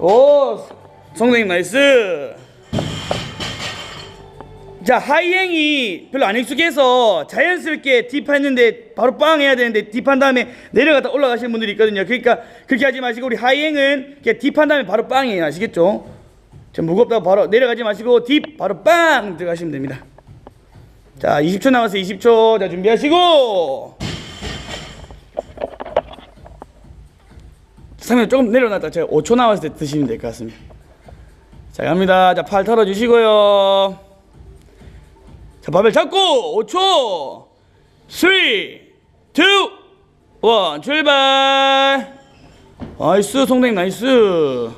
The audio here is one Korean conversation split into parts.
오, 성대님 나이스. 자, 하이행이 별로 안 익숙해서 자연스럽게 딥 했는데 바로 빵 해야 되는데 딥한 다음에 내려갔다 올라가시는 분들이 있거든요. 그러니까 그렇게 하지 마시고 우리 하이행은 그냥 딥한 다음에 바로 빵이에요. 아시겠죠? 좀 무겁다고 바로 내려가지 마시고 딥 바로 빵 들어가시면 됩니다. 자, 20초 남았어요. 20초. 자, 준비하시고. 상면 조금 내려놨다 제가 5초 남았을 때 드시면 될 것 같습니다. 자, 갑니다. 자, 팔 털어주시고요. 자, 밥을 잡고 5초. 3, 2, 1, 출발. 나이스, 송댕 나이스.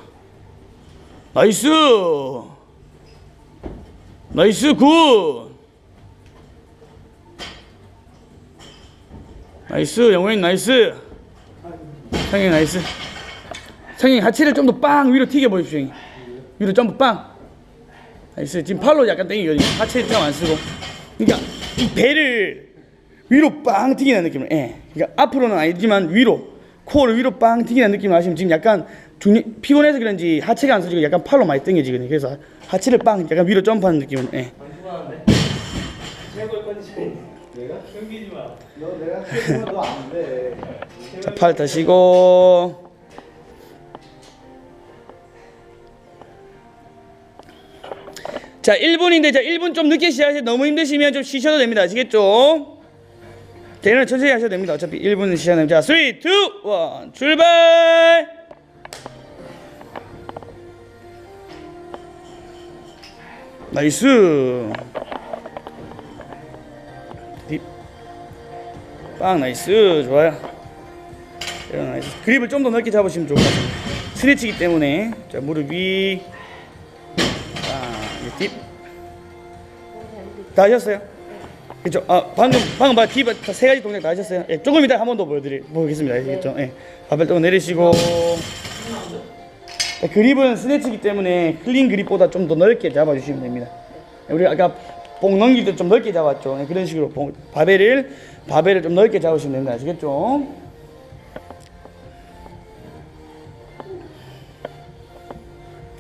나이스. 나이스, 굿. 나이스, 영호님 나이스. 성형 나이스. 성형 하체를 좀 더 빵 위로 튀겨 보십시오. 형님. 위로 점프 빵. 나이스. 지금 팔로 약간 당기거든요. 하체 좀 안 쓰고. 그러니까 이 배를 위로 빵 튀기는 느낌을. 예. 그러니까 앞으로는 아니지만 위로 코를 위로 빵 튀기는 느낌을 아시면 지금 약간 중력, 피곤해서 그런지 하체가 안 써지고 약간 팔로 많이 당겨지거든요. 그래서 하체를 빵 약간 위로 점프하는 느낌을. 예. 내가? 자, 팔 다시고. 자, 1분인데, 자, 1분 좀 늦게 시작해서 너무 힘드시면 좀 쉬셔도 됩니다. 아시겠죠? 대는 천천히 하셔도 됩니다. 어차피 1분 시간은. 자, 3, 2, 1, 출발! 나이스. 딥. 빵, 나이스. 좋아요. 나이스. 그립을 좀 더 넓게 잡으시면 좋을 것 같아요. 스트레치기 때문에. 자, 무릎 위. 다 하셨어요? 그죠? 아, 방금, 방금 봐. 딥, 세 가지 동작 다 하셨어요? 예, 조금 이따 한 번 더 보여드리, 보겠습니다. 아시겠죠? 예. 바벨 또 내리시고. 자, 그립은 스트레치기 때문에 클린 그립보다 좀 더 넓게 잡아주시면 됩니다. 우리 아까 봉 넘길 때 좀 넓게 잡았죠. 예, 그런 식으로 봉, 바벨을, 바벨을 좀 넓게 잡으시면 됩니다. 아시겠죠?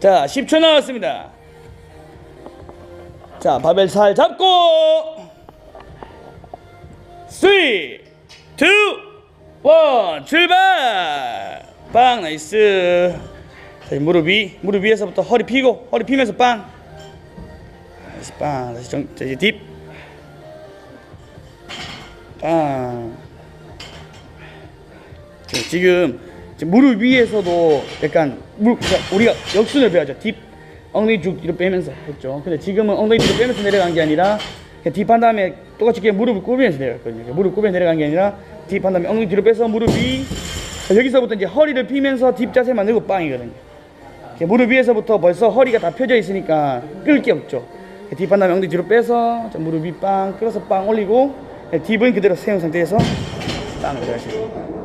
자, 10초 남았습니다. 자, 바벨 살 잡고 3 2 1 출발! 빵 나이스. 자, 무릎 위, 무릎 위에서부터 허리 피고 허리 피면서 빵. 다시 빵. 다시 정, 자, 이제 딥. 빵. 자, 지금 무릎 위에서도 약간 무릎 그러니까 우리가 역순을 배워죠. 딥 엉덩이 쭉 뒤로 빼면서 했죠. 근데 지금은 엉덩이 뒤로 빼면서 내려간 게 아니라 딥한 다음에 똑같이 그냥 무릎을 굽으면서 내려갔거든요. 무릎 굽에 내려간 게 아니라 딥한 다음에 엉덩이 뒤로 빼서 무릎 위 자, 여기서부터 이제 허리를 피면서 딥 자세 만들고 빵이거든요. 무릎 위에서부터 벌써 허리가 다 펴져 있으니까 끌 게 없죠. 딥한 다음에 엉덩이 뒤로 빼서 자, 무릎 위빵 끌어서 빵 올리고 딥은 그대로 세운 상태에서 빵을 들어가시고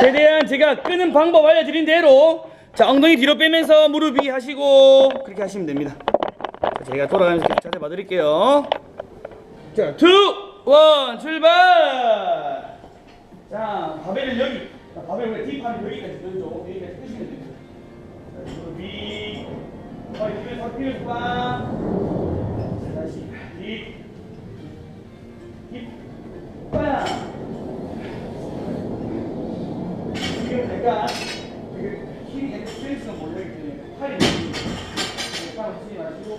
최대한 제가 끄는 방법 알려드린 대로 자 엉덩이 뒤로 빼면서 무릎 위 하시고 그렇게 하시면 됩니다. 자, 제가 돌아가면서 자세 봐드릴게요. 자, 2, 1, 출발! 자, 바벨을 여기. 자, 바벨 원래 딥하면 여기까지 들죠. 여기까지 끄시면 됩니다. 자, 무릎 위. 허리 허리 피면서 빵. 자, 다시. 딥. 딥. 빵. 지금 약간 그 힘이 약간 스트레스가 몰려있기 때문에 팔이 빵 치지 마시고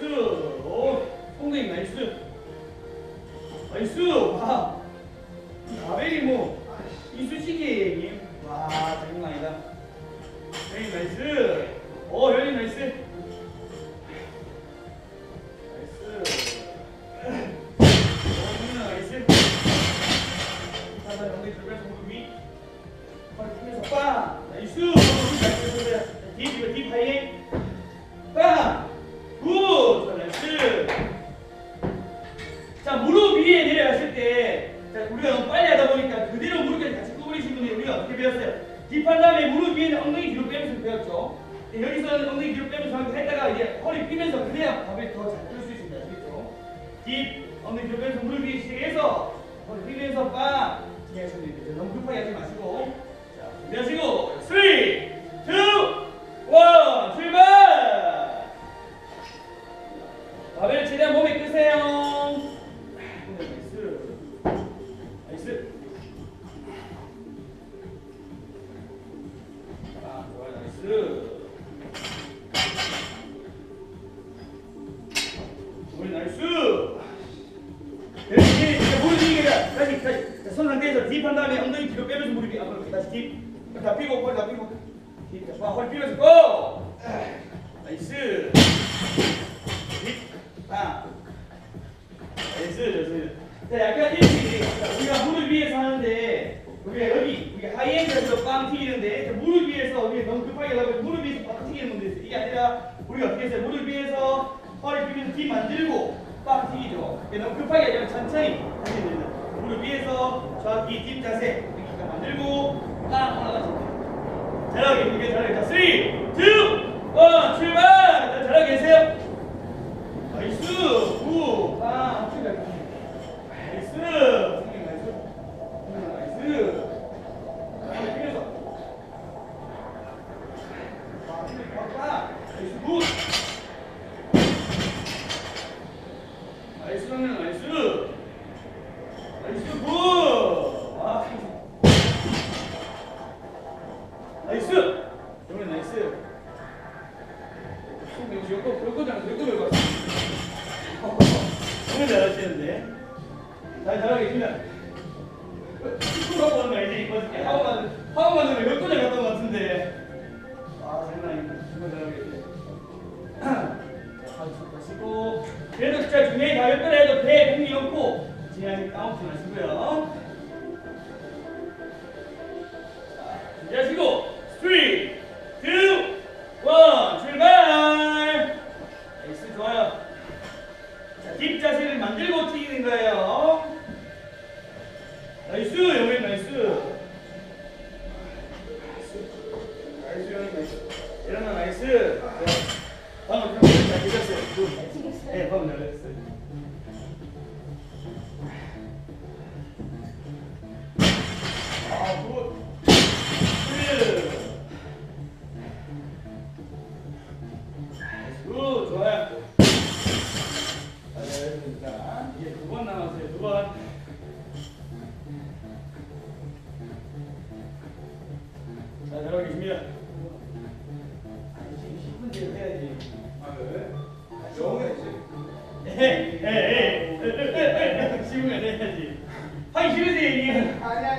나이스 오 홍대인 나이스 나이스 와 아벨이 뭐 이수식이 와 장난 아니다 형님 나이스 오 형님 나이스 나이스 오 나이스 하나 형님 들어가서 무릎이 허리 풀면서 빵 나이스 나이스 뒤집어 뒤집어 어떻게 배웠어요? 딥한 다음에 무릎 위에 엉덩이 뒤로 빼면서 배웠죠. 여기서는 엉덩이 뒤로 빼면서 했다가 이제 허리 끼면서 그래야 밥을 더잘 뜰수 있습니다. 아시겠죠? 딥, 엉덩이 뒤로 빼면서 무릎 위에 시작해서 허리 끼면서 빵! 진행하시면 네, 됩니다. 너무 급하게 하지 마시고. 자, 준비하시고, 3, 2, 다시 자, 손 상태에서 딥한 다음에 엉덩이 뒤로 빼면서 무릎이 앞으로 이렇게 다시 딥. 다 삐고 허리 다 삐고. 딥. 자, 허리 삐면서 고. 나이스. 딥. 아. 나이스. 나이스. 자, 약간 이렇게 자, 우리가 무릎 위에서 하는데 우리가 여기 우리 하이엔드에서 빵 튀기는데 자, 무릎 위에서 우리 너무 급하게 하고 무릎 위에서 빵 튀기는 분들 있어요. 이게 아니라 우리가 어떻게 했어요? 무릎 위에서 허리 펴면서 뒤 만들고 빵 튀기죠. 너무 급하게 않고 천천히 하시면 됩니다. 무릎 위에서 정확히 뒷 자세 이렇게 만들고 빵 올라가시면 돼요. 잘하게 이렇게 잘하게 자 3, 2, 1 출발 자, 잘하게 계세요. 나이스 굿 빵 엄청 잘 나이스 선생님 나이스 선생님 나이스 다음에 뛰면서 아 선생님 좋았다 나이스 굿 나이스 선생님 나이스 나이스 굿와 나이스 정말 나이스 선생님 역시 여권 여권장 여권을 봤어 너무 잘하시는데 잘 잘하고 계십니다 축구하고 하는 거 알지? 이거 이렇게 하고만 하고만 하면 역도장 갔던 것 같은데 아 장난 아닙니다 정말 잘하고 자 다시고 그래도 진짜 중요히 가볍게 해도 배 공이 없고 진행하기 까먹지 마시고요 일어나 나이스. 방금 좀잘 되셨어요. 굿. 네, 방금 잘 됐어요.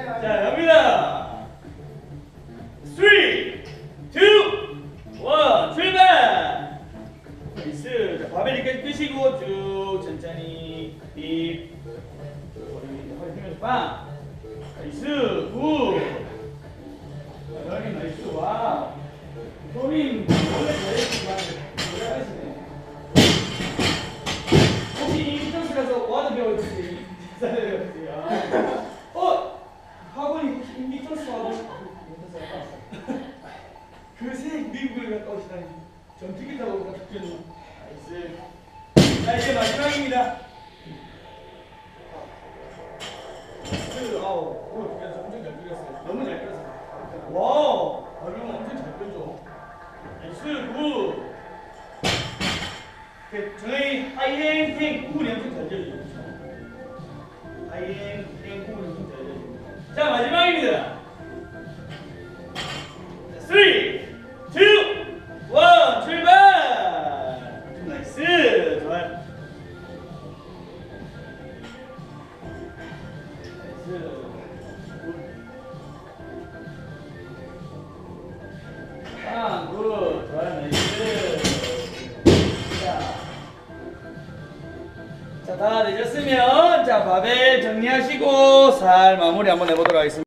자, 갑니다. 3, 2, 1, 출발! 나이스. 자, 바벨 이까지 끄시고 쭉 천천히 딥. 허리, 펴면서 빵. 나이스. 굿. 그새 미국을 갔다 오시다니 전투기 타고 갔다 오셨나? 나이스. 자 이제 마지막입니다. 그 아우 오 그래서 엄청 잘 끌었어요. 너무 잘 끌었어요. 와우 아이고 엄청 잘 끌죠. 나이스 굿. 그 저희 하이랭탱 구분이 엄청 잘 되죠. 하이랭탱 구분이 엄청 잘 되죠. 자 마지막입니다. 3, 바벨 정리하시고, 살 마무리 한번 해보도록 하겠습니다.